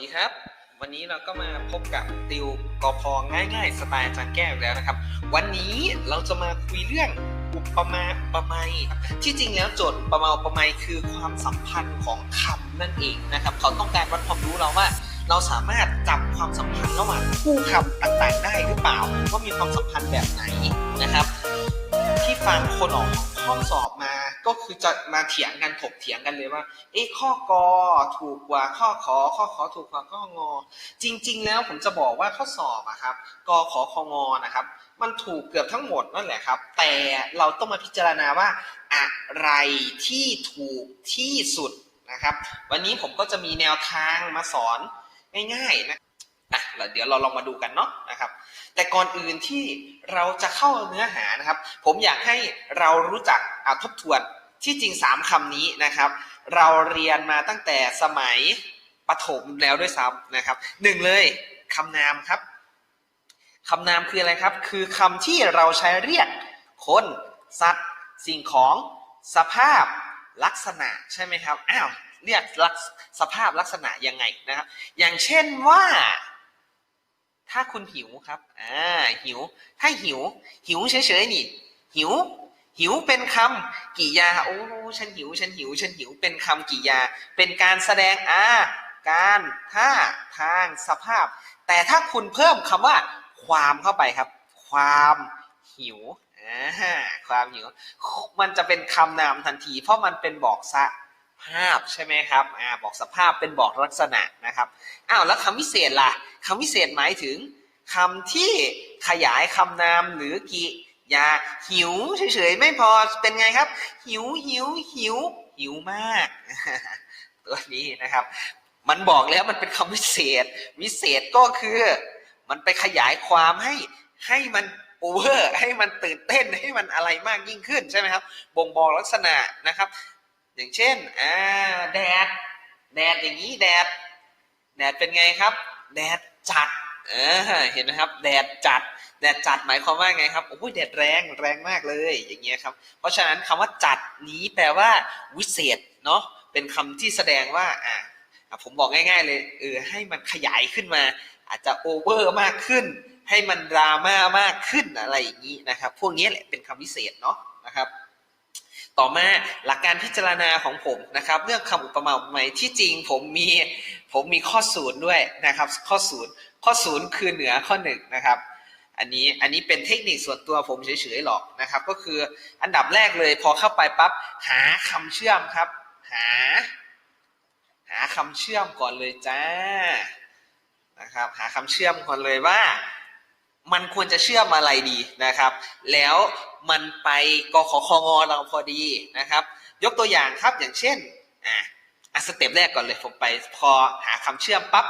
ดีครับ วันนี้เราก็มาพบกับติวกอพอง่ายๆ สไตล์อาจารย์แก้วแล้วนะครับ วันนี้เราจะมาคุยเรื่องอุปมาอุปไมยที่จริงแล้วโจทย์อุปมาอุปไมยคือความสัมพันธ์ของคำนั่นเองนะครับ เขาต้องการวัดความรู้เราว่า เราสามารถจับความสัมพันธ์ระหว่างคู่คำต่างๆ ได้หรือเปล่าว่ามีความสัมพันธ์แบบไหนนะครับ ที่ฟังคนออก ข้อสอบมาก็คือจะมาเถียงกันถกเถียงกันเลยว่า เอ๊ะข้อกอถูกกว่าข้อขอข้อขอถูกกว่าข้องอ จริง ๆ แล้วผมจะบอกว่าข้อสอบอะครับกขอคองอนะครับ มันถูกเกือบทั้งหมดนั่นแหละครับ แต่เราต้องมาพิจารณาว่า อะไรที่ถูกที่สุดนะครับ วันนี้ผมก็จะมีแนวทางมาสอนง่ายๆนะอะเดี๋ยวเราลองมาดูกันเนาะนะครับ แต่ก่อนอื่นที่เราจะเข้าเนื้อหานะครับ ผมอยากให้เรารู้จักอ่าทบทวนที่จริง 3คำนี้นะครับ เราเรียนมาตั้งแต่สมัยประถมแล้วด้วยซ้ำนะครับหนึ่งเลยคำนามครับคำนามคืออะไรครับ คือคำที่เราใช้เรียกคน สัตว์ สิ่งของสภาพลักษณะใช่ไหมครับอ้าวเรียกลักษสภาพลักษณะยังไงนะครับ อย่างเช่นว่า ถ้าคุณหิวครับ อ่า หิว ถ้าหิว หิวเฉยๆนี่ หิว หิวเป็นคำกิยา โอ้ ฉันหิว ฉันหิว ฉันหิว เป็นคำกิยา เป็นการแสดงอาการท่าทางสภาพ แต่ถ้าคุณเพิ่มคำว่า ความเข้าไปครับ ความหิว อ่า ความหิว มันจะเป็นคำนามทันที เพราะมันเป็นบอกส ภาพใช่ไหมครับอ่าบอกสภาพเป็นบอกลักษณะนะครับอ้าวแล้วคำวิเศษล่ะคำวิเศษหมายถึงคำที่ขยายคำนามหรือกิยาหิวเฉยๆไม่พอเป็นไงครับ หิวหิวหิวหิวมาก ตัวนี้นะครับ มันบอกแล้วมันเป็นคำวิเศษ วิเศษก็คือ มันไปขยายความให้ให้มันโอเวอร์ให้มันตื่นเต้นให้มันอะไรมากยิ่งขึ้นใช่ไหมครับ บ่งบอกลักษณะนะครับ อย่างเช่นอ่าแดด แดดอย่างนี้แดด แดดเป็นไงครับ แดดจัดเออเห็นไหมครับ แดดจัด แดดจัดหมายความว่าไงครับโอ้ยแดดแรงแรงมากเลยอย่างเงี้ยครับ เพราะฉะนั้นคำว่าจัดนี้แปลว่าวิเศษเนาะเป็นคำที่แสดงว่าอ่าอะผมบอกง่าย ๆ เลยเออให้มันขยายขึ้นมา อาจจะโอเวอร์มากขึ้น ให้มันดราม่ามากขึ้นอะไรอย่างนี้นะครับ พวกนี้แหละเป็นคำวิเศษเนาะนะครับ ต่อมาหลักการพิจารณาของผมนะครับเรื่องคำอุปมาอุปไมยที่จริงผมมีผมมีข้อศูนย์ด้วยนะครับข้อศูนย์ข้อศูนย์คือเหนือข้อหนึ่งนะครับอันนี้อันนี้เป็นเทคนิคส่วนตัวผมเฉยๆหรอกนะครับ ก็คืออันดับแรกเลยพอเข้าไปปั๊บหาคำเชื่อมครับ หา หาคำเชื่อมก่อนเลยจ้านะครับหาคำเชื่อมก่อนเลยว่า มันควรจะเชื่อมอะไรดีนะครับ แล้วมันไปกขคงเราพอดีนะครับ ยกตัวอย่างครับอย่างเช่นอะอะสเต็ปแรกก่อนเลยผมไปพอหาคำเชื่อมปั๊บ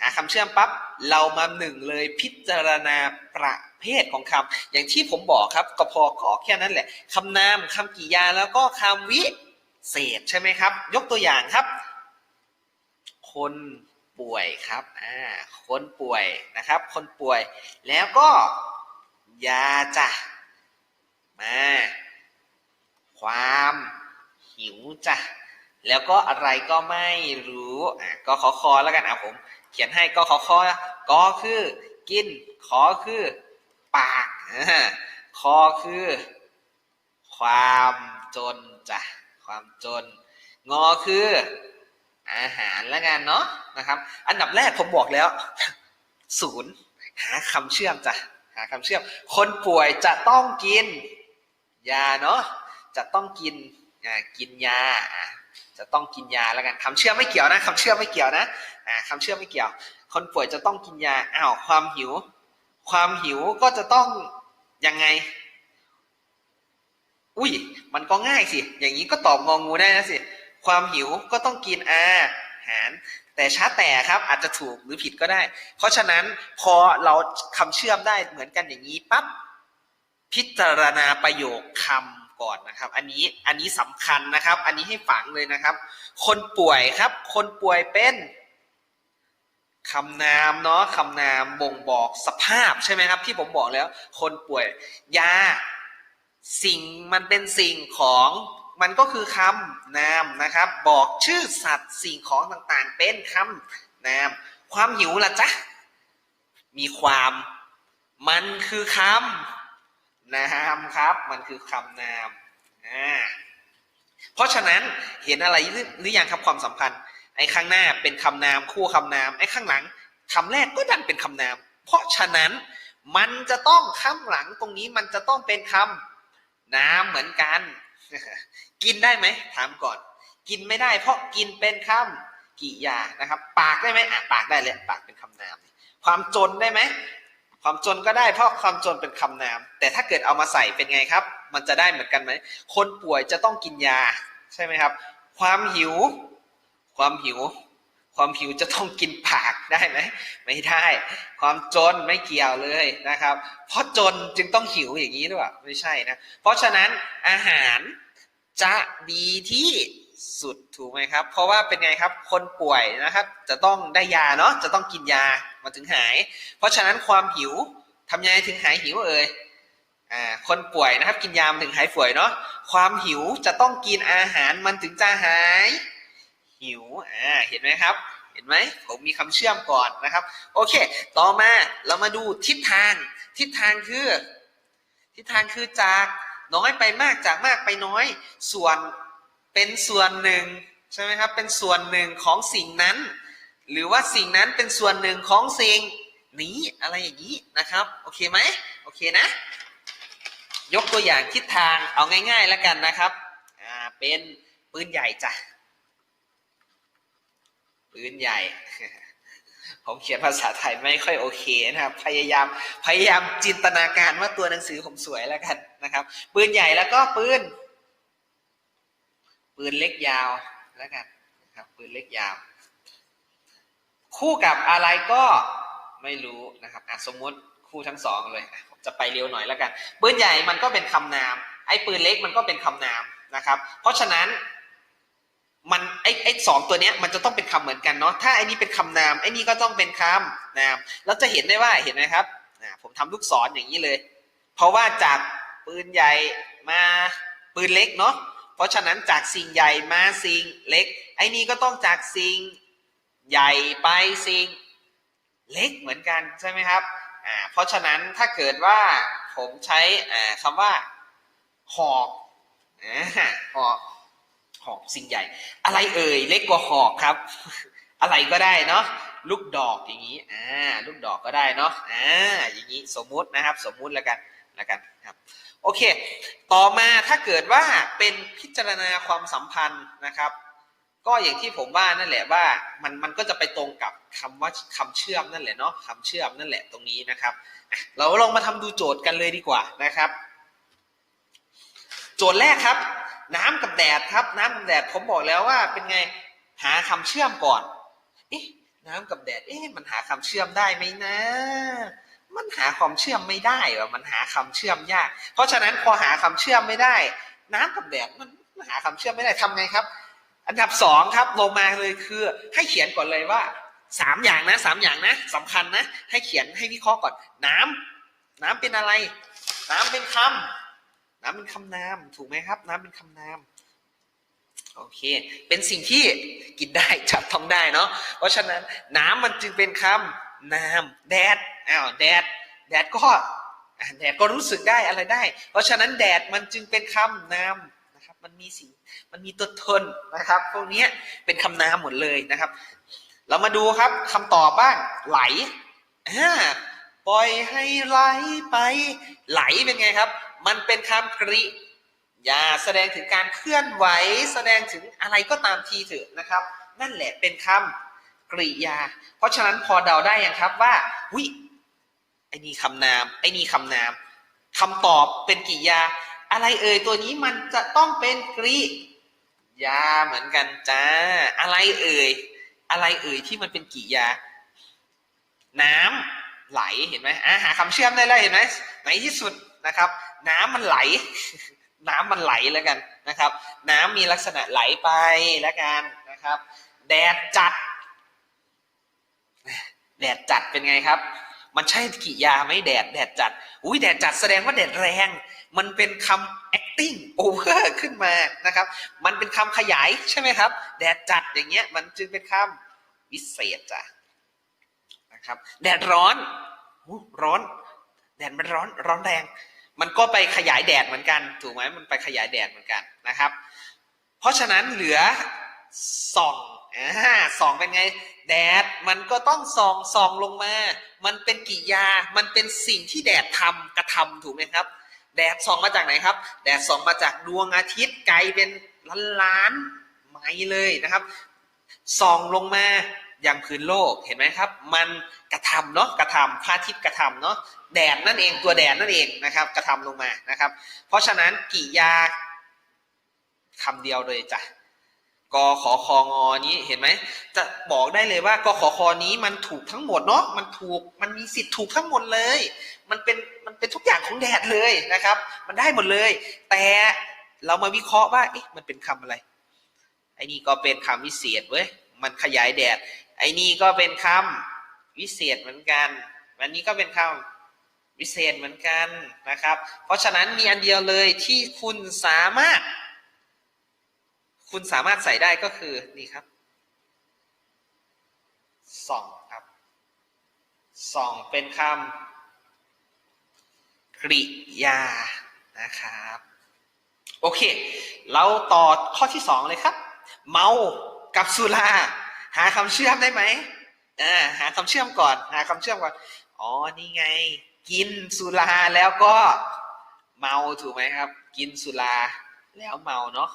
หาคำเชื่อมปั๊บเรามาหนึ่งเลยพิจารณาประเภทของคำอย่างที่ผมบอกครับก็พอขอแค่นั้นแหละคำนามคำกริยาแล้วก็คำวิเศษใช่ไหมครับ ยกตัวอย่างครับ คน ป่วยครับอ่าคนป่วยนะครับ คนป่วย แล้วก็ยาจ้ะมาความหิวจ้ะแล้วก็อะไรก็ไม่รู้อะก็ขอคอแล้วกันอะผม เขียนให้ก็ขอคอก็คือกิน ขอคือปากอคอคือ ความจนจ้ะความจน งอคือ อาหารแล้วกันเนาะนะครับ อันดับแรกผมบอกแล้วศูนย์หาคำเชื่อมจ้ะหาคำเชื่อม คนป่วยจะต้องกิน ยาเนาะจะต้องกินกินยาจะต้องกินยาแล้วกันคำเชื่อมไม่เกี่ยวนะคำเชื่อมไม่เกี่ยวนะอ่าคำเชื่อมไม่เกี่ยว คนป่วยจะต้องกินยาอ้าวความหิว ความหิวก็จะต้องยังไง อุ้ยมันก็ง่ายสิ อย่างนี้ก็ตอบงองูได้นะสิ ความหิวก็ต้องกินอาหาร แต่ช้าแต่ครับอาจจะถูกหรือผิดก็ได้ เพราะฉะนั้นพอเราคำเชื่อมได้เหมือนกันอย่างนี้ปั๊บพิจารณาประโยคคำก่อนนะครับ อันนี้อันนี้สำคัญนะครับ อันนี้ให้ฝังเลยนะครับ คนป่วยครับ คนป่วยเป็นคำนามเนาะคำนามบ่งบอกสภาพใช่ไหมครับ ที่ผมบอกแล้ว คนป่วย ยา สิ่งมันเป็นสิ่งของ มันก็คือคำนามนะครับ บอกชื่อสัตว์สิ่งของต่างๆ เป็นคำนาม ความหิวล่ะจ๊ะ มีความ มันคือคำนามครับ มันคือคำนามอ่าเพราะฉะนั้นเห็นอะไรหรืออยังครับความสัมพันธ์ ไอ้ข้างหน้าเป็นคำนามคู่คำนาม ไอ้ข้างหลังคำแรกก็ดันเป็นคำนาม เพราะฉะนั้นมันจะต้องข้างหลังตรงนี้มันจะต้องเป็นคำนามเหมือนกัน กินได้ไหมถามก่อน กินไม่ได้ เพราะกินเป็นคำกิยานะครับ ปากได้ไหมอะปากได้เลยปากเป็นคำนาม ความจนได้ไหมความจนก็ได้เพราะความจนเป็นคำนาม แต่ถ้าเกิดเอามาใส่เป็นไงครับ มันจะได้เหมือนกันไหมคนป่วยจะต้องกินยาใช่ไหมครับ ความหิว ความหิว ความหิวจะต้องกินผักได้ไหมไม่ได้ ความจนไม่เกี่ยวเลยนะครับ เพราะจนจึงต้องหิวอย่างนี้หรือเปล่าไม่ใช่นะ เพราะฉะนั้นอาหารจะดีที่สุดถูกไหมครับ เพราะว่าเป็นไงครับคนป่วยนะครับ จะต้องได้ยาเนาะจะต้องกินยามาถึงหาย เพราะฉะนั้นความหิวทำยังไงถึงหายหิวเอ่ยอ่าคนป่วยนะครับ กินยามันถึงหายป่วยเนาะความหิวจะต้องกินอาหารมันถึงจะหาย หิวอ่าเห็นไหมครับ เห็นไหมผมมีคำเชื่อมก่อนนะครับ โอเค ต่อมาเรามาดูทิศทาง ทิศทางคือ ทิศทางคือจากน้อยไปมากจากมากไปน้อย ส่วนเป็นส่วนหนึ่งใช่ไหมครับ เป็นส่วนหนึ่งของสิ่งนั้น หรือว่าสิ่งนั้นเป็นส่วนหนึ่งของสิ่งนี้อะไรอย่างนี้นะครับ โอเคไหมโอเคนะ ยกตัวอย่างทิศทางเอาง่าย ๆ แล้วกันนะครับ อ่า เป็นปืนใหญ่จ้ะ ปืนใหญ่ ผมเขียนภาษาไทยไม่ค่อยโอเคนะครับ พยายามพยายามจินตนาการว่าตัวหนังสือผมสวยแล้วกันนะครับ ปืนใหญ่แล้วก็ปืนปืนเล็กยาวแล้วกันนะครับปืนเล็กยาว คู่กับอะไรก็ไม่รู้นะครับอสมมติคู่ทั้งสองเลยผมจะไปเร็วหน่อยแล้วกันปืนใหญ่มันก็เป็นคำนามไอ้ปืนเล็กมันก็เป็นคำนามนะครับ เพราะฉะนั้น มันไอ้ไอ้สองตัวเนี้ยมันจะต้องเป็นคำเหมือนกันเนาะถ้าไอ้นี้เป็นคำนามไอ้นี่ก็ต้องเป็นคำนามเราจะเห็นได้ว่าเห็นไหมครับผมทำลูกศรอย่างนี้เลย เพราะว่าจากปืนใหญ่มาปืนเล็กเนาะเพราะฉะนั้นจากสิ่งใหญ่มาสิ่งเล็ก ไอ้นี่ก็ต้องจากสิ่งใหญ่ไปสิ่งเล็กเหมือนกันใช่ไหมครับอ่าเพราะฉะนั้นถ้าเกิดว่าผมใช้อ่าคำว่าหอกอ่าหอก หอกสิ่งใหญ่ อะไรเอ่ยเล็กกว่าหอกครับ อะไรก็ได้เนาะลูกดอกอย่างนี้อ่าลูกดอกก็ได้เนาะอ่าอย่างนี้สมมุตินะครับ สมมุติแล้วกันแล้วกันครับโอเค ต่อมาถ้าเกิดว่าเป็นพิจารณาความสัมพันธ์นะครับ ก็อย่างที่ผมว่านั่นแหละว่ามันมันก็จะไปตรงกับคำว่าคำเชื่อมนั่นแหละเนาะคำเชื่อมนั่นแหละตรงนี้นะครับ เราลองมาทำดูโจทย์กันเลยดีกว่านะครับ โจทย์แรกครับ น้ำกับแดดครับ น้ำกับแดดผมบอกแล้วว่าเป็นไงหาคำเชื่อมก่อนเอ๊ะน้ำกับแดดเอ๊ะมันหาคำเชื่อมได้ไหมนะ มันหาความเชื่อมไม่ได้วะมันหาคำเชื่อมยาก เพราะฉะนั้นพอหาคำเชื่อมไม่ได้ น้ำกับแดดมันหาคำเชื่อมไม่ได้ทำไงครับ อันดับสองครับลงมาเลยคือให้เขียนก่อนเลยว่าสามอย่างนะสามอย่างนะสำคัญนะ ให้เขียนให้วิเคราะห์ก่อนน้ำน้ำเป็นอะไร น้ำเป็นคำ น้ำเป็นคำนามถูกไหมครับ น้ำเป็นคำนามโอเค เป็นสิ่งที่กินได้จับต้องได้เนาะเพราะฉะนั้นน้ำมันจึงเป็นคำนามแดดอ้าวแดดแดดก็แดดก็รู้สึกได้อะไรได้ เพราะฉะนั้นแดดมันจึงเป็นคำนามนะครับ มันมีสิ่งมันมีตัวตนนะครับพวกนี้เป็นคำนามหมดเลยนะครับ เรามาดูครับคำตอบบ้างไหลอ่าปล่อยให้ไหลไปไหลเป็นไงครับ มันเป็นคำกริยาแสดงถึงการเคลื่อนไหว แสดงถึงอะไรก็ตามทีเถอะนะครับ นั่นแหละเป็นคำกริยา เพราะฉะนั้นพอเดาได้ยังครับว่าวิไอ้นี่คำนามไอ้นี่คำนามคำตอบเป็นกริยา อะไรเอ่ยตัวนี้มันจะต้องเป็นกริยาเหมือนกันจ้า อะไรเอ่ยอะไรเอ่ยที่มันเป็นกริยา น้ำไหลเห็นไหมอะหาคำเชื่อมได้แล้วเห็นไหมในที่สุดนะครับ น้ำมันไหล น้ำมันไหลแล้วกันนะครับ น้ำมีลักษณะไหลไปแล้วกันนะครับ แดดจัด แดดจัดเป็นไงครับ มันใช่กิยาไหมแดดแดดจัด อุ้ยแดดจัดแสดงว่าแดดแรง มันเป็นคำ acting over ขึ้นมานะครับ มันเป็นคำขยายใช่ไหมครับ แดดจัดอย่างเงี้ย มันจึงเป็นคำวิเศษจ้ะนะครับ แดดร้อนร้อน แดดมันร้อน ร้อนแรง มันก็ไปขยายแดดเหมือนกัน ถูกไหมมันไปขยายแดดเหมือนกันนะครับ เพราะฉะนั้นเหลือส่องอ่าส่องเป็นไง แดดมันก็ต้องส่องส่องลงมา มันเป็นกิยา มันเป็นสิ่งที่แดดทำกระทำถูกไหมครับ แดดส่องมาจากไหนครับ แดดส่องมาจากดวงอาทิตย์ไกลเป็นล้านล้านไมล์เลยนะครับส่องลงมา ย่างพื้นโลกเห็นไหมครับ มันกระทำเนาะกระทำพระอาทิตย์กระทำเนาะแดดนั่นเองตัวแดดนั่นเองนะครับ กระทำลงมานะครับ เพราะฉะนั้นกิยาคำเดียวเลยจ้ะกขอคองอนี้เห็นไหมจะบอกได้เลยว่ากขอคอนี้มันถูกทั้งหมดเนาะมันถูกมันมีสิทธิ์ถูกทั้งหมดเลย มันเป็นมันเป็นทุกอย่างของแดดเลยนะครับ มันได้หมดเลย แต่เรามาวิเคราะห์ว่าเอ๊ะมันเป็นคำอะไรไอ้นี่ก็เป็นคำวิเศษเว้ย มันขยายแดด ไอ้นี่ก็เป็นคำวิเศษเหมือนกันอันนี้ก็เป็นคำวิเศษเหมือนกันนะครับ เพราะฉะนั้นมีอันเดียวเลยที่คุณสามารถ คุณสามารถใส่ได้ก็คือนี่ครับส่องครับส่องเป็นคำกริยานะครับ โอเค เราต่อข้อที่สองเลยครับ เมา กับสุราหาคำเชื่อมได้ไหมอ่าหาคำเชื่อมก่อน หาคำเชื่อมก่อน อ๋อ นี่ไง กินสุราแล้วก็เมาถูกไหมครับ กินสุราแล้วเมาเนาะ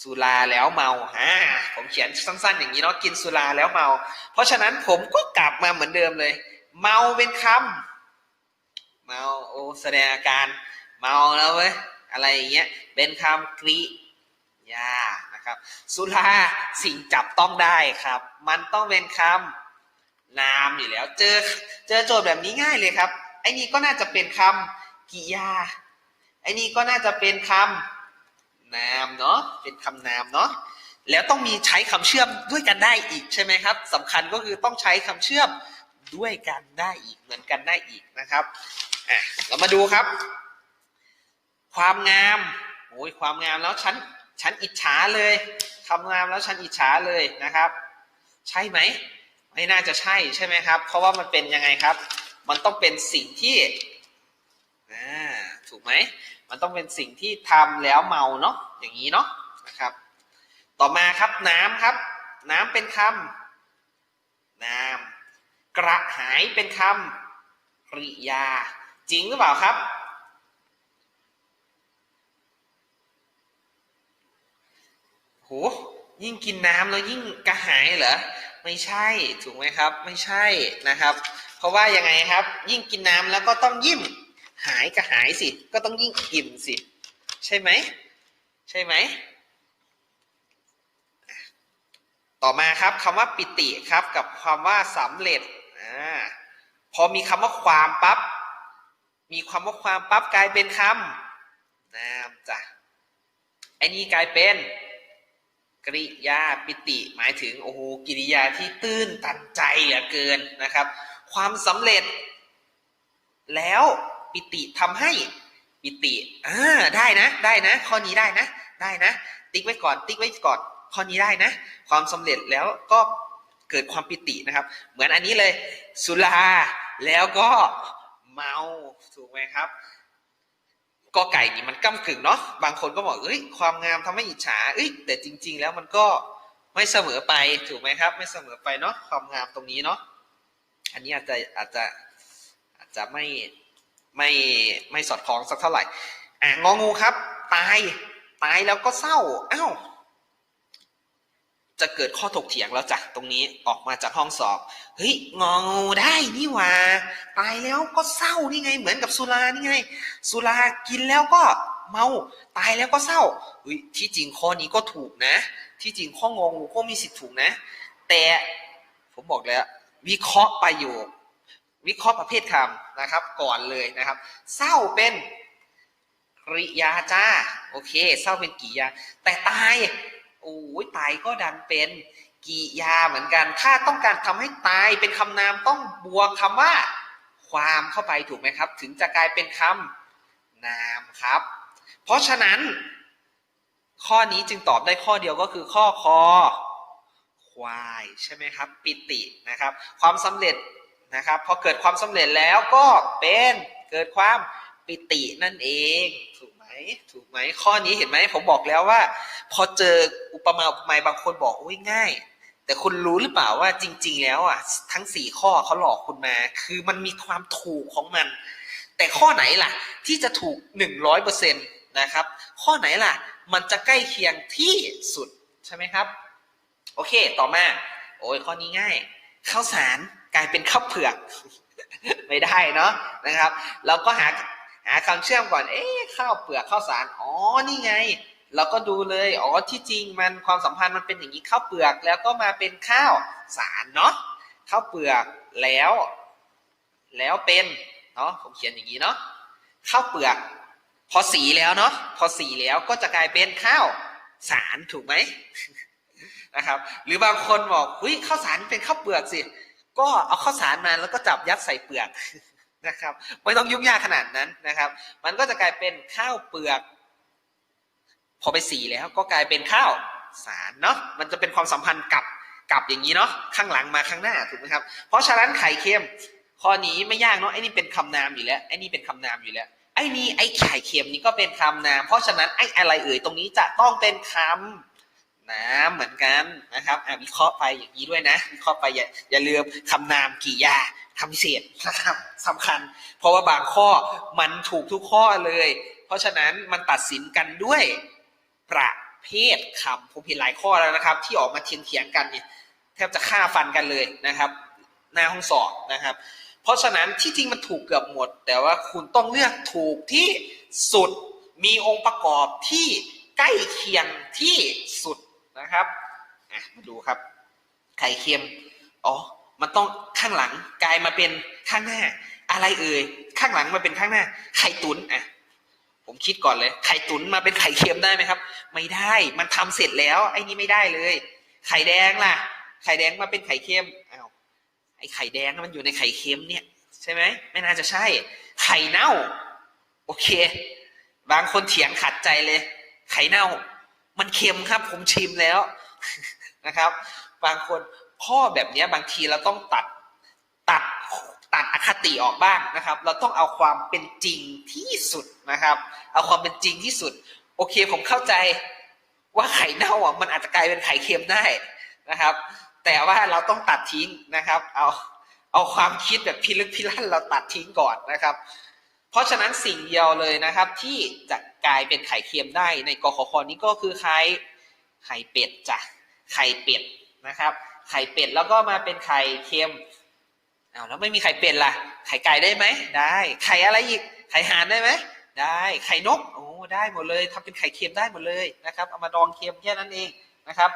สุราแล้วเมาอ่าผมเขียนสั้นๆ อย่างนี้เนาะกินสุราแล้วเมา เพราะฉะนั้นผมก็กลับมาเหมือนเดิมเลย เมาเป็นคำเมาโอแสดงอาการ เมาแล้วเว้ยอะไรอย่างเงี้ยเป็นคำกริยา นะครับ สุราสิ่งจับต้องได้ครับ มันต้องเป็นคำนามอยู่แล้ว เจอเจอโจทย์แบบนี้ง่ายเลยครับ ไอ้นี่ก็น่าจะเป็นคำกิยา ไอ้นี่ก็น่าจะเป็นคำนามเนาะ เป็นคำนามเนาะ แล้วต้องมีใช้คำเชื่อมด้วยกันได้อีกใช่ไหมครับสำคัญก็คือต้องใช้คำเชื่อมด้วยกันได้อีกเหมือนกันได้อีกนะครับอะเรามาดูครับ ความงามโอ้ยความงามแล้วฉัน ฉันอิจฉาเลยคำงามแล้วฉันอิจฉาเลยนะครับ ใช่ไหมไม่น่าจะใช่ใช่ไหมครับ เพราะว่ามันเป็นยังไงครับ มันต้องเป็นสิ่งที่ถูกไหมมันต้องเป็นสิ่งที่ทำแล้วเมาเนาะอย่างนี้เนาะนะครับ ต่อมาครับน้ำครับ น้ำเป็นคำน้ำกระหายเป็นคำกริยา จริงหรือเปล่าครับ หยิ่งกินน้ำแล้วยิ่งกระหายเหรอไม่ใช่ถูกไหมครับ ไม่ใช่นะครับ เพราะว่ายังไงครับ ยิ่งกินน้ำแล้วก็ต้องยิ่งหายกระหายสิ ก็ต้องยิ่งอิ่มสิ ใช่ไหมใช่ไหมต่อมาครับคำว่าปิติครับกับคำว่าสำเร็จอพอมีคำว่าความปั๊บมีคำว่าความปั๊บกลายเป็นคำนามจ้ะไอ้นี่กลายเป็น กริยาปิติ หมายถึงโอ้โหกิริยาที่ตื้นตันใจเหลือเกินนะครับ ความสำเร็จ แล้วปิติทำให้ปิติอ่าได้นะได้นะ ข้อนี้ได้นะได้นะ ติ๊กไว้ก่อน ติ๊กไว้ก่อนข้อนี้ได้นะ ความสำเร็จแล้วก็เกิดความปิตินะครับ เหมือนอันนี้เลย สุราแล้วก็เมาถูกไหมครับ กอไก่นี่มันก้ากึ่งเนาะบางคนก็บอกเอ้ยความงามทำให้อิจฉาเอ้ยแต่จริง ๆ แล้วมันก็ไม่เสมอไปถูกไหมครับ ไม่เสมอไปเนาะความงามตรงนี้เนาะอันนี้อาจจะอาจจะอาจจะไม่ไม่ไม่สอดคล้องสักเท่าไหร่อ่างองูครับ ตายตายแล้วก็เศร้าอ้าว จะเกิดข้อถกเถียงแล้วจ้ะตรงนี้ออกมาจากห้องสอบ เฮ้ยงองูได้นี่หว่า ตายแล้วก็เศร้านี่ไง เหมือนกับสุรานี่ไง สุรากินแล้วก็เมาตายแล้วก็เศร้าเฮ้ยที่จริงข้อนี้ก็ถูกนะ ที่จริงข้ององูก็มีสิทธิ์ถูกนะ แต่ผมบอกแล้ว วิเคราะห์ประโยค วิเคราะห์ประเภทคำนะครับ ก่อนเลยนะครับ เศร้าเป็นกริยาจ้า โอเค เศร้าเป็นกิยา แต่ตาย โอ้ยตายก็ดันเป็นกิยาเหมือนกัน ถ้าต้องการทำให้ตายเป็นคำนามต้องบวกคำว่า ความเข้าไปถูกไหมครับ ถึงจะกลายเป็นคำนามครับ เพราะฉะนั้น ข้อนี้จึงตอบได้ข้อเดียวก็คือข้อคอควายใช่ไหมครับ ปิตินะครับ ความสำเร็จนะครับพอเกิดความสำเร็จแล้วก็เป็นเกิดความปิตินั่นเองถูก ถูกไหมข้อนี้เห็นไหมผมบอกแล้วว่า พอเจออุปมาอุปไมยบางคนบอกโอ้ยง่าย แต่คุณรู้หรือเปล่าว่าจริง ๆ แล้วอะทั้งสี่ข้อเขาหลอกคุณมา คือมันมีความถูกของมัน แต่ข้อไหนล่ะ ที่จะถูกหนึ่งร้อยเปอร์เซ็นต์นะครับ ข้อไหนล่ะ มันจะใกล้เคียงที่สุดใช่ไหมครับ โอเคต่อมา โอ้ยข้อนี้ง่ายข้าวสารกลายเป็นข้าวเผือก ไม่ได้เนาะนะครับ เราก็หาหาคำเชื่อมก่อน เอ๊ะ ข้าวเปลือกข้าวสาร อ๋อ นี่ไง เราก็ดูเลย อ๋อ ที่จริงมันความสัมพันธ์มันเป็นอย่างนี้ข้าวเปลือกแล้วก็มาเป็นข้าวสารเนาะ ข้าวเปลือกแล้ว แล้วเป็นเนาะ ผมเขียนอย่างนี้เนาะ ข้าวเปลือก พอสีแล้วเนาะ พอสีแล้วก็จะกลายเป็นข้าวสารถูกไหมนะครับ หรือบางคนบอกเฮ้ยข้าวสารเป็นข้าวเปลือกสิ ก็เอาข้าวสารมาแล้วก็จับยัดใส่เปลือก นะครับไม่ต้องยุ่งยากขนาดนั้นนะครับ มันก็จะกลายเป็นข้าวเปลือก พอไปสีแล้วก็กลายเป็นข้าวสารเนาะมันจะเป็นความสัมพันธ์กับกับอย่างนี้เนาะข้างหลังมาข้างหน้าถูกไหมครับ เพราะฉะนั้นไข่เค็มข้อนี้ไม่ยากเนาะไอ้นี่เป็นคำนามอยู่แล้วไอ้นี่เป็นคำนามอยู่แล้วไอ้นี่ไอ้ไข่เค็มนี่ก็เป็นคำนาม เพราะฉะนั้นไอ้อะไรเอ่ยตรงนี้จะต้องเป็นคำ นามเหมือนกันนะครับอะวิเคราะห์ไปอย่างนี้ด้วยนะวิเคราะห์ไปอย่าอย่าลืมคำนามกี่ยาคำเศษนะครับสำคัญ เพราะว่าบางข้อมันถูกทุกข้อเลย เพราะฉะนั้นมันตัดสินกันด้วยประเภทคำผมเห็นหลายข้อแล้วนะครับ ที่ออกมาเถียงเถียงกันเนี่ยแทบจะฆ่าฟันกันเลยนะครับ หน้าห้องสอบนะครับ เพราะฉะนั้นที่จริงมันถูกเกือบหมด แต่ว่าคุณต้องเลือกถูกที่สุดมีองค์ประกอบที่ใกล้เคียงที่สุด นะครับมาดูครับ ไข่เค็ม อ๋อ มันต้องข้างหลังกลายมาเป็นข้างหน้า อะไรเอ่ย ข้างหลังมาเป็นข้างหน้า ไข่ตุนอะ ผมคิดก่อนเลย ไข่ตุนมาเป็นไข่เค็มได้ไหมครับ ไม่ได้ มันทำเสร็จแล้ว ไอ้นี่ไม่ได้เลย ไข่แดงล่ะ ไข่แดงมาเป็นไข่เค็มอ้าว ไอ้ไข่แดงมันอยู่ในไข่เค็มเนี่ย ใช่ไหม ไม่น่าจะใช่ ไข่เน่า โอเค บางคนเถียงขัดใจเลย ไข่เน่า มันเค็มครับ ผมชิมแล้วนะครับ บางคนข้อแบบนี้บางทีเราต้องตัดตัดตัดอคติออกบ้างนะครับ เราต้องเอาความเป็นจริงที่สุดนะครับ เอาความเป็นจริงที่สุด โอเคผมเข้าใจว่าไข่เน่าอะมันอาจจะกลายเป็นไข่เค็มได้นะครับ แต่ว่าเราต้องตัดทิ้งนะครับ เอาเอาความคิดแบบพิลึกพิลั่นเราตัดทิ้งก่อนนะครับ เพราะฉะนั้นสิ่งเดียวเลยนะครับที่จะ กลายเป็นไข่เค็มได้ ในกขคนี้ก็คือไข่ไข่เป็ดจ้ะไข่เป็ดนะครับ ไข่เป็ดแล้วก็มาเป็นไข่เค็มเอาแล้วไม่มีไข่เป็ดล่ะ ไข่ไก่ได้ไหมได้ ไข่อะไรอีก ไข่ห่านได้ไหมได้ ไข่นกโอ้ได้หมดเลยทำเป็นไข่เค็มได้หมดเลยนะครับ เอามาดองเค็มแค่นั้นเองนะครับ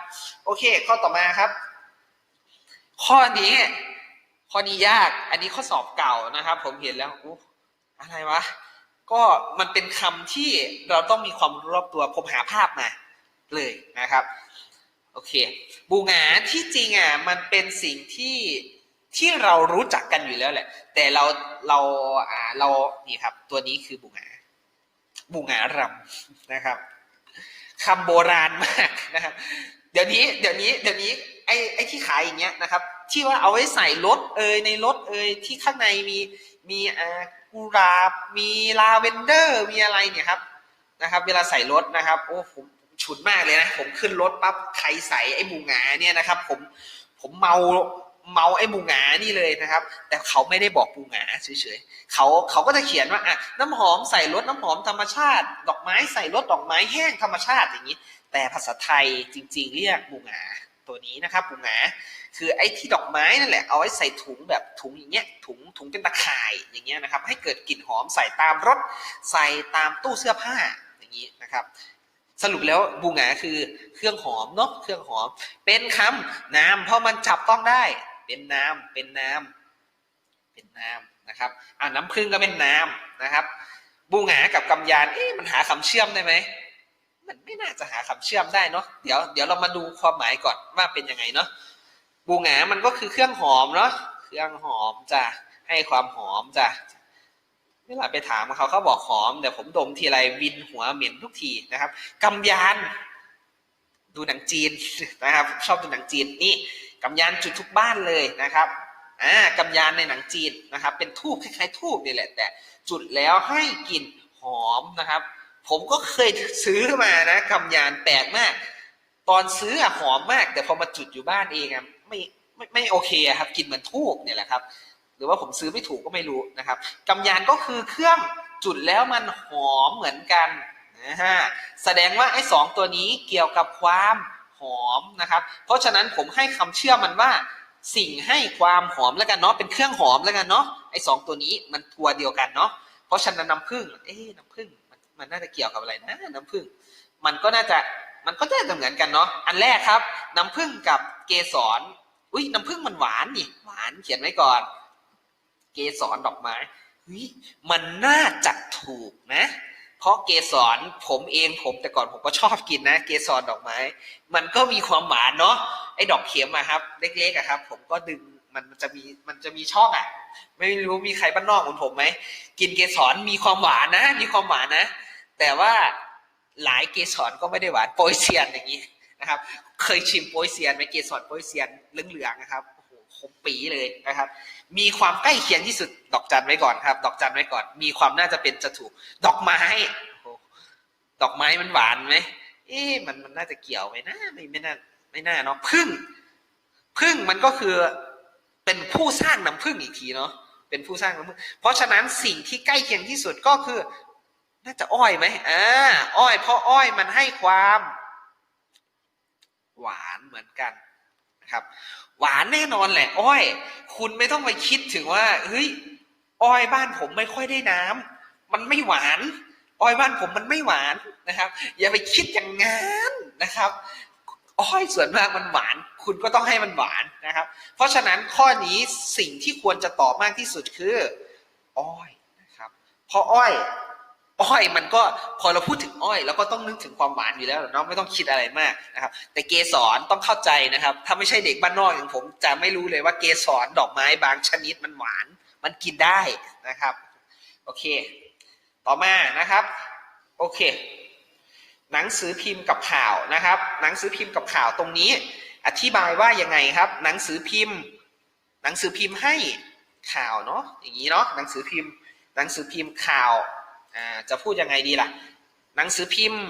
โอเค ข้อต่อมาครับ ข้อนี้ ข้อนี้ยาก อันนี้ข้อสอบเก่านะครับ ผมเห็นแล้วอู้อะไรวะ ก็มันเป็นคำที่เราต้องมีความรู้รอบตัวผมหาภาพมาเลยนะครับโอเคบูงาที่จริงอะมันเป็นสิ่งที่ที่เรารู้จักกันอยู่แล้วแหละ แต่เราเราอ่าเรานี่ครับ ตัวนี้คือบูงาบูงารำนะครับคำโบราณมากนะครับ เดี๋ยวนี้เดี๋ยวนี้เดี๋ยวนี้ไอ้ไอ้ที่ขายอย่างเงี้ยนะครับ ที่ว่าเอาไว้ใส่รถเอยในรถเอยที่ข้างในมี มีอากุหลาบ มีลาเวนเดอร์ มีอะไรเนี่ยครับนะครับ เวลาใส่รถนะครับโอ้ผมฉุนมากเลยนะ ผมขึ้นรถปั๊บใครใส่ไอ้บูงาเนี่ยนะครับ ผมผมเมาเมาไอ้บูงานี่เลยนะครับ แต่เขาไม่ได้บอกบูงาเฉยๆเขาเขาก็จะเขียนว่าอะน้ำหอมใส่รถน้ำหอมธรรมชาติ ดอกไม้ใส่รถดอกไม้แห้งธรรมชาติอย่างนี้ แต่ภาษาไทยจริง ๆ เรียกบูงาตัวนี้นะครับบูงา คือไอ้ที่ดอกไม้นั่นแหละเอาไว้ใส่ถุงแบบถุงอย่างเงี้ยถุงถุงเป็นตะข่ายอย่างเงี้ยนะครับให้เกิดกลิ่นหอมใส่ตามรถใส่ตามตู้เสื้อผ้าอย่างนี้นะครับ สรุปแล้วบูงาคือเครื่องหอมเนาะเครื่องหอม เป็นคำนามเพราะมันจับต้องได้ เป็นนามเป็นนามเป็นนามนะครับอ่าน้ำผึ้งก็เป็นนามนะครับ บูงากับกำยานเอ๊ะมันหาคำเชื่อมได้ไหมมันไม่น่าจะหาคำเชื่อมได้เนาะเดี๋ยวเดี๋ยวเรามาดูความหมายก่อนว่าเป็นยังไงเนาะ บูงามันก็คือเครื่องหอมเนาะเครื่องหอมจะให้ความหอมจะเวลาไปถามเขาเขาบอกหอมแต่ผมดมทีไรวินหัวเหม็นทุกทีนะครับกำยานดูหนังจีนนะครับ ชอบดูหนังจีนนี่กำยานจุดทุกบ้านเลยนะครับอ่ากำยานในหนังจีนนะครับ เป็นทูบคล้ายๆทูบนี่แหละ แต่จุดแล้วให้กลิ่นหอมนะครับ ผมก็เคยซื้อมานะกำยานแปลกมาก ตอนซื้ออะหอมมาก แต่พอมาจุดอยู่บ้านเองอะ ไม่ไม่ไม่โอเคครับกินเหมือนทูบเนี่ยแหละครับ หรือว่าผมซื้อไม่ถูกก็ไม่รู้นะครับกำยานก็คือเครื่องจุดแล้วมันหอมเหมือนกันนะฮะแสดงว่าไอ้สองตัวนี้เกี่ยวกับความหอมนะครับ เพราะฉะนั้นผมให้คำเชื่อมันว่าสิ่งให้ความหอมแล้วกันเนาะเป็นเครื่องหอมแล้วกันเนาะไอ้สองตัวนี้มันตัวเดียวกันเนาะเพราะฉะนั้นน้ำผึ้งเอ๊ะน้ำผึ้งมันมันน่าจะเกี่ยวกับอะไรนะน้ำผึ้งมันก็น่าจะมันก็น่าจะเหมือนกันเนาะอันแรกครับ น้ำผึ้งกับ เกสรอุ้ยน้ำผึ้งมันหวานนี่หวานเขียนไว้ก่อน เกสรดอกไม้เฮ้ยมันน่าจะถูกนะ เพราะเกสรผมเองผมแต่ก่อนผมก็ชอบกินนะ เกสรดอกไม้ มันก็มีความหวานเนาะไอ้ดอกเข็มอะครับ เล็กๆอะครับ ผมก็ดึงมันมันจะมีมันจะมีช่องอะไม่รู้มีใครบ้านนอกเหมือนผมไหมกินเกสรมีความหวานนะ มีความหวานนะ แต่ว่าหลายเกสรก็ไม่ได้หวานโปรยเซียนอย่างนี้ นะครับ เคยชิมโปยเซียนไหมเกสรโปยเซียนเหลืองๆนะครับโอ้โหคมปีเลยนะครับ มีความใกล้เคียงที่สุดดอกจันไว้ก่อนครับ ดอกจันไว้ก่อน มีความน่าจะเป็นจะถูก ดอกไม้ดอกไม้มันหวานไหมเอ๊ะมันมันน่าจะเกี่ยวไหมนะไม่ไม่น่าไม่น่าเนาะพึ่งพึ่งมันก็คือเป็นผู้สร้างน้ำพึ่งอีกทีเนาะเป็นผู้สร้างน้ำพึ่งเพราะฉะนั้นสิ่งที่ใกล้เคียงที่สุดก็คือ น่าจะอ้อยไหมอ่าอ้อยเพราะอ้อยมันให้ความ หวานเหมือนกันนะครับ หวานแน่นอนแหละ อ้อย คุณไม่ต้องไปคิดถึงว่าเฮ้ยอ้อยบ้านผมไม่ค่อยได้น้ำมันไม่หวาน อ้อยบ้านผมมันไม่หวานนะครับ อย่าไปคิดอย่างนั้นนะครับ อ้อยส่วนมากมันหวาน คุณก็ต้องให้มันหวานนะครับ เพราะฉะนั้นข้อนี้สิ่งที่ควรจะตอบมากที่สุดคือ อ้อยนะครับเพราะอ้อย อ้อยมันก็พอเราพูดถึงอ้อยเราก็ต้องนึกถึงความหวานอยู่แล้วเนาะไม่ต้องคิดอะไรมากนะครับ แต่เกสรต้องเข้าใจนะครับ ถ้าไม่ใช่เด็กบ้านนอกอย่างผม จะไม่รู้เลยว่าเกสรดอกไม้บางชนิดมันหวาน มันกินได้นะครับ โอเค ต่อมานะครับ โอเค หนังสือพิมพ์กับข่าวนะครับ หนังสือพิมพ์กับข่าวตรงนี้ อธิบายว่ายังไงครับ หนังสือพิมพ์ หนังสือพิมพ์ให้ข่าวเนาะอย่างนี้เนาะหนังสือพิมพ์ หนังสือพิมพ์ข่าว อ่าจะพูดยังไงดีล่ะ หนังสือพิมพ์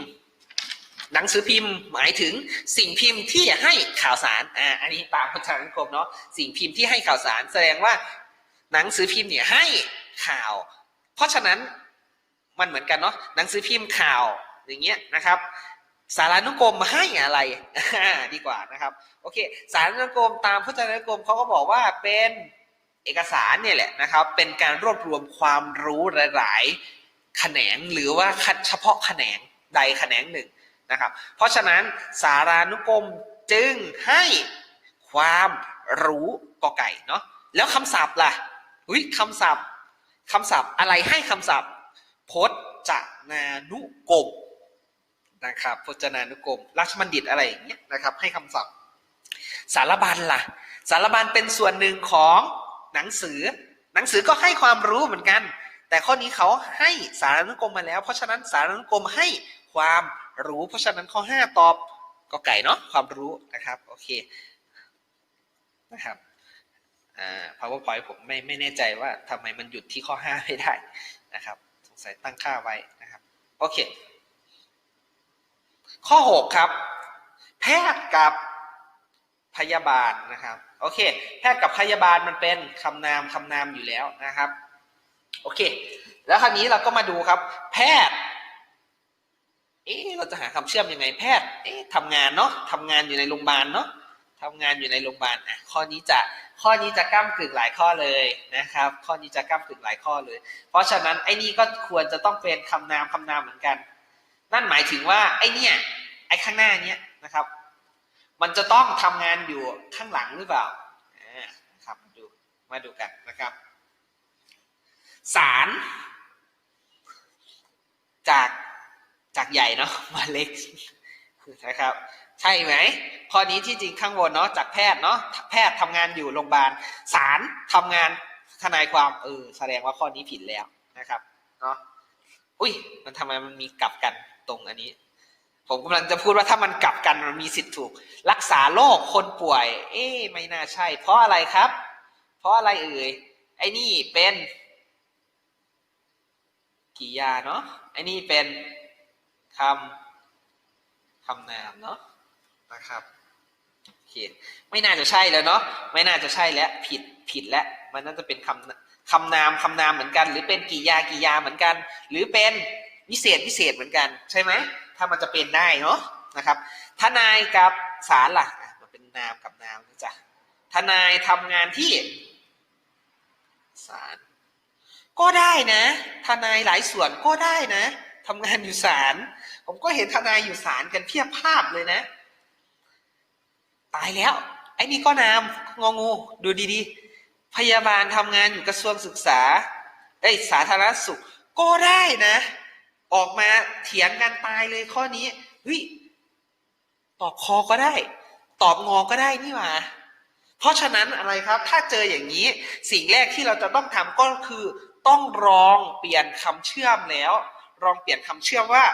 หนังสือพิมพ์หมายถึงสิ่งพิมพ์ที่ให้ข่าวสารอ่าอันนี้ตามพจนานุกรมเนาะสิ่งพิมพ์ที่ให้ข่าวสาร แสดงว่าหนังสือพิมพ์เนี่ยให้ข่าว เพราะฉะนั้นมันเหมือนกันเนาะหนังสือพิมพ์ข่าวอย่างเงี้ยนะครับสารานุกรมให้อะไรดีกว่านะครับโอเคสารานุกรมตามพจนานุกรมเขาก็บอกว่าเป็นเอกสารเนี่ยแหละนะครับเป็นการรวบรวมความรู้หลาย แขนงหรือว่าเฉพาะแขนงใดแขนงหนึ่งนะครับ เพราะฉะนั้นสารานุกรมจึงให้ความรู้กอไก่เนาะแล้วคำศัพท์ล่ะอุ้ยคำศัพท์คำศัพท์อะไรให้คำศัพท์พจนานุกรมนะครับพจนานุกรมราชบัณฑิตอะไรอย่างเงี้ยนะครับ ให้คำศัพท์ สารบัญล่ะ สารบัญเป็นส่วนหนึ่งของหนังสือ หนังสือก็ให้ความรู้เหมือนกัน แต่ข้อนี้เขาให้สารานุกรมมาแล้ว เพราะฉะนั้นสารานุกรมให้ความรู้ เพราะฉะนั้นข้อห้าตอบก็ไก่เนาะความรู้นะครับโอเคนะครับอ่า powerpoint ผมไม่ไม่แน่ใจว่าทำไมมันหยุดที่ข้อห้าไม่ได้นะครับสงสัยตั้งค่าไว้นะครับโอเค ข้อหกครับ แพทย์กับพยาบาลนะครับโอเค แพทย์กับพยาบาลมันเป็นคำนามคำนามอยู่แล้วนะครับ โอเค แล้วคราวนี้เราก็มาดูครับ แพทย์เอ๊ะเราจะหาคำเชื่อมยังไงแพทย์เอ๊ะทำงานเนาะทำงานอยู่ในโรงพยาบาลเนาะทำงานอยู่ในโรงพยาบาลอะข้อนี้จะข้อนี้จะก้ากึ่งหลายข้อเลยนะครับ ข้อนี้จะก้ากึ่งหลายข้อเลย เพราะฉะนั้นไอ้นี่ก็ควรจะต้องเป็นคำนามคำนามเหมือนกัน นั่นหมายถึงว่าไอ้นี่ไอ้ข้างหน้าเนี้ยนะครับ มันจะต้องทำงานอยู่ข้างหลังหรือเปล่าอ่าครับมาดูมาดูกันนะครับ สาร จากจากใหญ่เนาะมาเล็กนะครับ ใช่ไหมข้อนี้ที่จริงข้างบนเนาะจากแพทย์เนาะแพทย์ทำงานอยู่โรงพยาบาลศาลทำงานทนายความเออแสดงว่าข้อนี้ผิดแล้วนะครับเนาะอุ้ยมันทำไมมันมีกลับกันตรงอันนี้ ผมกำลังจะพูดว่าถ้ามันกลับกันมันมีสิทธิ์ถูก รักษาโรคคนป่วย เอ๊ไม่น่าใช่ เพราะอะไรครับ เพราะอะไรเอ่ยไอ้นี่เป็น กิยาเนาะไอ้นี่เป็นคำคำนามเนาะนะครับโอเคไม่น่าจะใช่แล้วเนาะไม่น่าจะใช่แล้วผิดผิดแล้วมันน่าจะเป็นคำคำนามคำนามเหมือนกัน หรือเป็นกิยากิยาเหมือนกัน หรือเป็นวิเศษวิเศษเหมือนกัน ใช่ไหมถ้ามันจะเป็นได้เนาะนะครับทนายกับศาลล่ะอะมันเป็นนามกับนามนะจ๊ะทนายทำงานที่ศาล ก็ได้นะ ทนายหลายส่วนก็ได้นะทำงานอยู่ศาลผมก็เห็นทนายอยู่ศาลกันเพียบภาพเลยนะ ตายแล้ว ไอ้นี่ก็นามงองู ดูดีๆ พยาบาลทำงานอยู่กระทรวงศึกษาเอ้สาธารณสุข ก็ได้นะ ออกมาเถียงกันตายเลยข้อนี้เฮ้ยตอบคอก็ได้ ตอบงอก็ได้นี่หว่าเพราะฉะนั้นอะไรครับ ถ้าเจออย่างนี้ สิ่งแรกที่เราจะต้องทำก็คือ ต้องลองเปลี่ยนคำเชื่อมแล้วลองเปลี่ยนคำเชื่อมว่า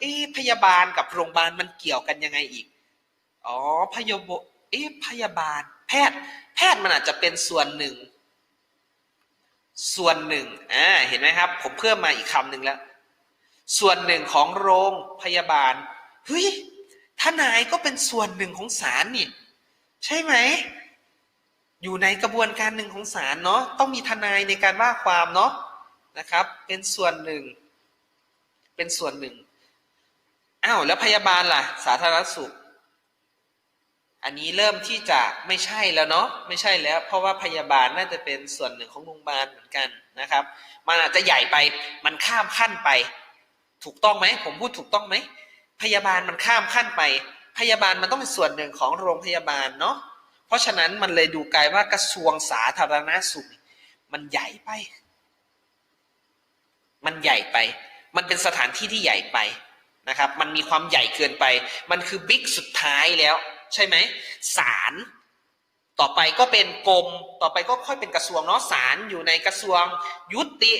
เอ๊พยาบาลกับโรงพยาบาลมันเกี่ยวกันยังไงอีกอ๋อพยาบเอ๊พยาบาล แพทย์ แพทย์มันอาจจะเป็นส่วนหนึ่ง ส่วนหนึ่งอ่าเห็นไหมครับ ผมเพิ่มมาอีกคำหนึ่งแล้ว ส่วนหนึ่งของโรงพยาบาลเฮ้ยทนายก็เป็นส่วนหนึ่งของศาลนี่ ใช่ไหม อยู่ในกระบวนการหนึ่งของศาลเนาะต้องมีทนายในการว่าความเนาะนะครับ เป็นส่วนหนึ่ง เป็นส่วนหนึ่งอ้าวแล้วพยาบาลล่ะ สาธารณสุข อันนี้เริ่มที่จะไม่ใช่แล้วเนาะไม่ใช่แล้ว เพราะว่าพยาบาลน่าจะเป็นส่วนหนึ่งของโรงพยาบาลเหมือนกันนะครับ มันอาจจะใหญ่ไปมันข้ามขั้นไป ถูกต้องไหมผมพูดถูกต้องไหมพยาบาลมันข้ามขั้นไป พยาบาลมันต้องเป็นส่วนหนึ่งของโรงพยาบาลเนาะ เพราะฉะนั้นมันเลยดูกลายว่ากระทรวงสาธารณสุข มันใหญ่ไป มันใหญ่ไป มันเป็นสถานที่ที่ใหญ่ไปนะครับ มันมีความใหญ่เกินไป มันคือบิ๊กสุดท้ายแล้ว ใช่ไหมศาลต่อไปก็เป็นกรมต่อไปก็ค่อยเป็นกระทรวงเนาะศาลอยู่ในกระทรวงยุติ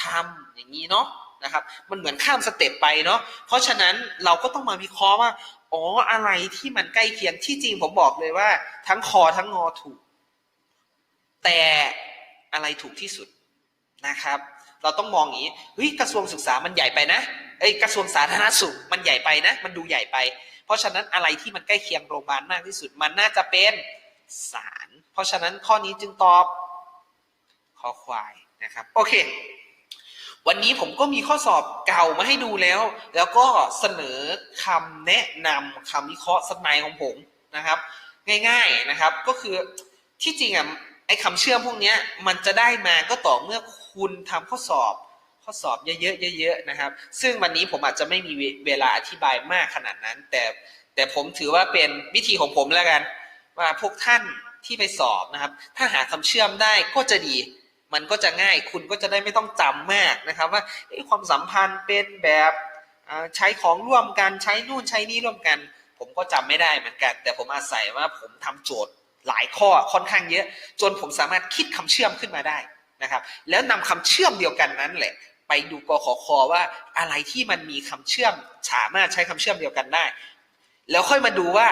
ธรรมอย่างนี้เนาะนะครับ มันเหมือนข้ามสเต็ปไปเนาะเพราะฉะนั้นเราก็ต้องมาวิเคราะห์ว่า อ๋ออะไรที่มันใกล้เคียงที่จริงผมบอกเลยว่า ทั้งคอทั้งงอถูก แต่อะไรถูกที่สุดนะครับ เราต้องมองอย่างนี้เฮ้ยกระทรวงศึกษามันใหญ่ไปนะเอ้ยกระทรวงสาธารณสุขมันใหญ่ไปนะ มันดูใหญ่ไป เพราะฉะนั้นอะไรที่มันใกล้เคียงโรงพยาบาลมากที่สุด มันน่าจะเป็นศาลเพราะฉะนั้นข้อนี้จึงตอบคอควายนะครับ โอเค วันนี้ผมก็มีข้อสอบเก่ามาให้ดูแล้ว แล้วก็เสนอคำแนะนำคำวิเคราะห์สไตล์ของผมนะครับ ง่ายๆนะครับก็คือที่จริงอะไอ้คำเชื่อมพวกนี้มันจะได้มาก็ต่อเมื่อคุณทำข้อสอบข้อสอบเยอะๆเยอะๆนะครับ ซึ่งวันนี้ผมอาจจะไม่มีเวลาอธิบายมากขนาดนั้น แต่แต่ผมถือว่าเป็นวิธีของผมแล้วกัน ว่าพวกท่านที่ไปสอบนะครับ ถ้าหาคำเชื่อมได้ก็จะดี มันก็จะง่ายคุณก็จะได้ไม่ต้องจำมากนะครับ ว่าความสัมพันธ์เป็นแบบใช้ของร่วมกันใช้นู่นใช้นี่ร่วมกัน ผมก็จำไม่ได้เหมือนกัน แต่ผมอาศัยว่าผมทำโจทย์หลายข้อค่อนข้างเยอะ จนผมสามารถคิดคำเชื่อมขึ้นมาได้นะครับ แล้วนำคำเชื่อมเดียวกันนั้นแหละ ไปดูกขคว่าอะไรที่มันมีคำเชื่อม สามารถใช้คำเชื่อมเดียวกันได้ แล้วค่อยมาดูว่า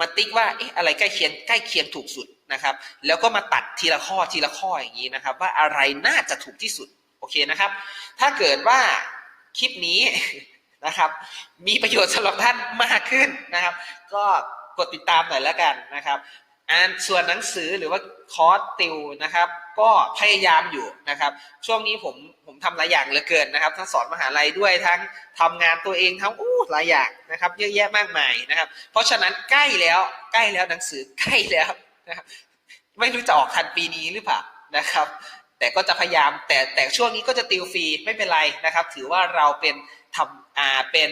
มาติ๊กว่าเอ๊ะอะไรใกล้เคียงใกล้เคียงถูกสุด นะครับ แล้วก็มาตัดทีละข้อทีละข้ออย่างนี้นะครับ ว่าอะไรน่าจะถูกที่สุดโอเคนะครับ ถ้าเกิดว่าคลิปนี้นะครับ มีประโยชน์สำหรับท่านมากขึ้นนะครับ ก็กดติดตามหน่อยแล้วกันนะครับอ่านส่วนหนังสือหรือว่าคอร์สติวนะครับ ก็พยายามอยู่นะครับ ช่วงนี้ผมผมทำหลายอย่างเหลือเกินนะครับ ทั้งสอนมหาลัยด้วยทั้งทำงานตัวเองทั้งอู้หลายอย่างนะครับ เยอะแยะมากมายนะครับ เพราะฉะนั้นใกล้แล้วใกล้แล้วหนังสือใกล้แล้ว นะครับไม่รู้จะออกทันปีนี้หรือเปล่านะครับ แต่ก็จะพยายามแต่แต่ช่วงนี้ก็จะติวฟรีไม่เป็นไรนะครับ ถือว่าเราเป็นทำอ่าเป็น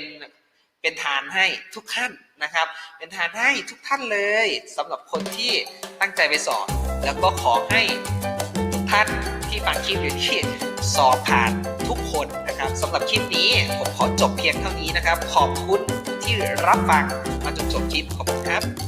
เป็นทานให้ทุกท่านนะครับ เป็นทานให้ทุกท่านเลยสำหรับคนที่ตั้งใจไปสอบ แล้วก็ขอให้ทุกท่านที่ฟังคลิปอยู่ที่สอบผ่านทุกคนนะครับสำหรับคลิปนี้ผมขอจบเพียงเท่านี้นะครับ ขอบคุณที่รับฟังมาจนจบคลิปขอบคุณครับ